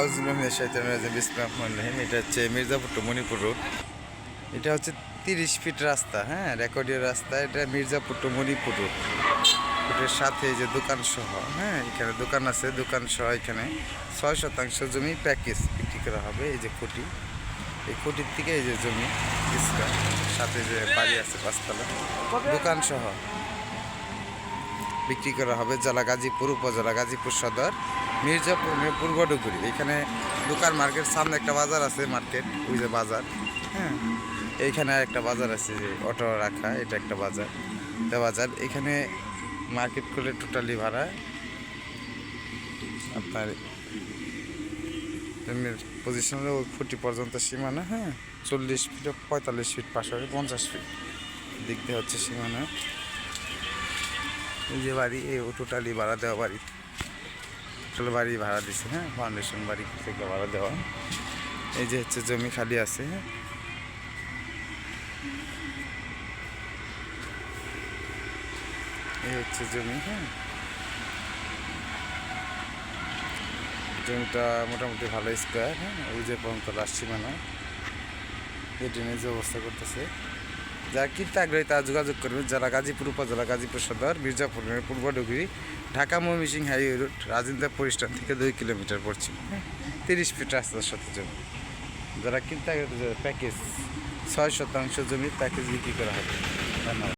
আউজুল্লাহ শৈতানুর ইসলাম রহিম, এটা হচ্ছে Mirzapur two Manipur road এটা হচ্ছে তিরিশ ফিট রাস্তা হ্যাঁ রেকর্ডীয় রাস্তা, এটা মির্জাপুর টু মণিপুর রোড এটার সাথে যে দোকান সহ হ্যাঁ এখানে দোকান আছে, দোকান সহ এখানে ছয় শতাংশ জমি প্যাকেজ বিক্রি করা হবে, এই যে খুঁটি। এই খুঁটির থেকে এই যে জমি সাথে যে বাড়ি আছে পাঁচতলা, দোকান সহ। বিক্রি করা হবে জেলা গাজীপুর, উপজেলা গাজীপুর সদর, মির্জাপুর পূর্বডুগুরি এখানে দোকান মার্কেট, সামনে একটা বাজার আছে মার্কেট, ওই যে বাজার হ্যাঁ? এইখানে একটা বাজার আছে যে অটো রাখা, এটা একটা বাজার, এটা বাজার। এখানে মার্কেট করলে টোটালি ভাড়া। আপনার জমির পজিশন ওই ফুটি পর্যন্ত সীমানা হ্যাঁ? চল্লিশ ফিট, পঁয়তাল্লিশ ফিট পাশাপাশি পঞ্চাশ ফিট। দিক দিয়ে হচ্ছে সীমানা। যে বাড়ি, এই টোটালি ভাড়া দেওয়া বাড়ি। টোটাল বাড়ি ভাড়া দিছে হ্যাঁ? ফাউন্ডেশন বাড়ি থেকে ভাড়া দেওয়া। এই যে হচ্ছে জমি খালি আছে। হ্যাঁ এই হচ্ছে জমি হ্যাঁ? জমিটা মোটামুটি ভালো স্কোয়ার হ্যাঁ? ওই যে পর্যন্ত এটি নিয়ে যে অবস্থা করতেছে। যারা কিনতে আগ্রহী তারা যোগাযোগ করবেন যারা গাজীপুর, উপজেলা গাজীপুর সদর, মির্জাপুর, পূর্ব ডুগরি, ঢাকা মহমিসিং হাইওয়ে রুট রাজেন্দ্র পরিষ্ঠান থেকে দুই কিলোমিটার পশ্চিম। হ্যাঁ তিরিশ ফিট রাস্তার সাথে জমি। যারা কিনতে প্যাকেজ, ছয় শতাংশ জমি প্যাকেজ বিক্রি করা হবে। ধন্যবাদ।